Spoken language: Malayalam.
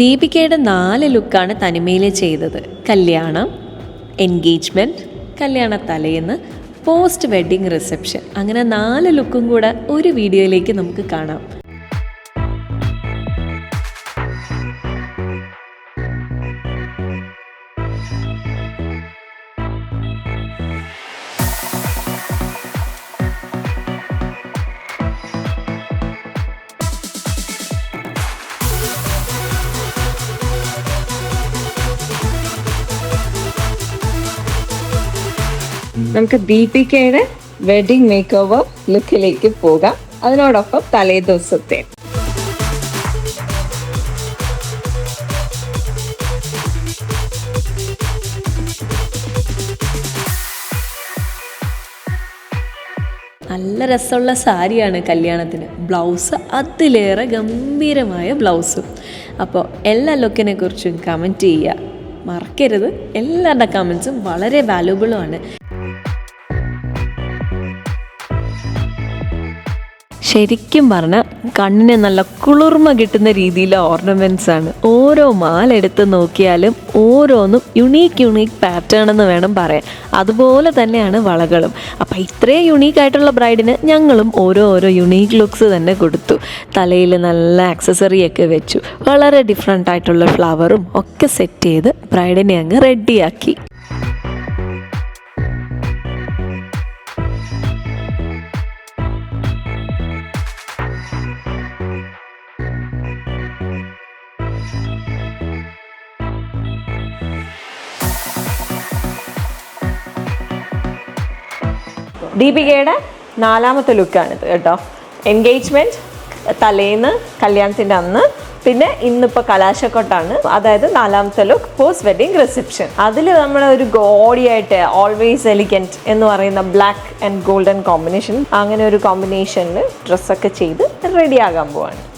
ദീപികയുടെ നാല് ലുക്കാണ് തനിമയിൽ ചെയ്തത്. കല്യാണം എൻഗേജ്മെന്റ് കല്യാണ തലേന്ന് പോസ്റ്റ് വെഡ്ഡിങ് റിസപ്ഷൻ അങ്ങനെ നാല് ലുക്കും കൂടെ ഒരു വീഡിയോയിലേക്ക് നമുക്ക് കാണാം. നമുക്ക് ദീപികയുടെ വെഡിങ് മേക്ക് ഓവർ ലുക്കിലേക്ക് പോകാം. അതിനോടൊപ്പം തലേ ദിവസത്തെ. നല്ല രസമുള്ള സാരിയാണ് കല്യാണത്തിന്. ബ്ലൗസ് അതിലേറെ ഗംഭീരമായ ബ്ലൗസും. അപ്പോൾ എല്ലാ ലുക്കിനെ കുറിച്ചും കമന്റ് ചെയ്യുക. മറക്കരുത്. എല്ലാവരുടെ കമൻസും വളരെ വാല്യുബിളുമാണ് ശരിക്കും പറഞ്ഞാൽ കണ്ണിന് നല്ല കുളിർമ കിട്ടുന്ന രീതിയിലെ ഓർണമെന്റ്സ് ആണ്. ഓരോ മാല എടുത്ത് നോക്കിയാലും ഓരോന്നും യുണീക്ക് യുണീക്ക് പാറ്റേൺ എന്ന് വേണം പറയാൻ. അതുപോലെ തന്നെയാണ് വളകളും. അപ്പം ഇത്രയും യുണീക്ക് ആയിട്ടുള്ള ബ്രൈഡിന് ഞങ്ങളും ഓരോ ഓരോ യുണീക്ക് ലുക്സ് തന്നെ കൊടുത്തു. തലയിൽ നല്ല ആക്സസറി ഒക്കെ വെച്ചു. വളരെ ഡിഫറെന്റ് ആയിട്ടുള്ള ഫ്ലവറും ഒക്കെ സെറ്റ് ചെയ്ത് ബ്രൈഡിനെ അങ്ങ് റെഡിയാക്കി ദീപികയുടെ നാലാമത്തെ ലുക്കാണിത് കേട്ടോ. എൻഗേജ്മെന്റ് തലേന്ന് കല്യാണത്തിന്റെ അന്ന് പിന്നെ ഇന്നിപ്പോൾ കലാശക്കൊട്ടാണ്. അതായത് നാലാമത്തെ ലുക്ക് പോസ്റ്റ് വെഡിങ് റിസപ്ഷൻ അതിൽ നമ്മൾ ഒരു ഗോഡിയായിട്ട് ഓൾവേസ് എലിഗന്റ് എന്ന് പറയുന്ന ബ്ലാക്ക് ആൻഡ് ഗോൾഡൻ കോമ്പിനേഷൻ അങ്ങനെ ഒരു കോമ്പിനേഷനിൽ ഡ്രസ്സൊക്കെ ചെയ്ത് റെഡിയാകാൻ പോവാണ്.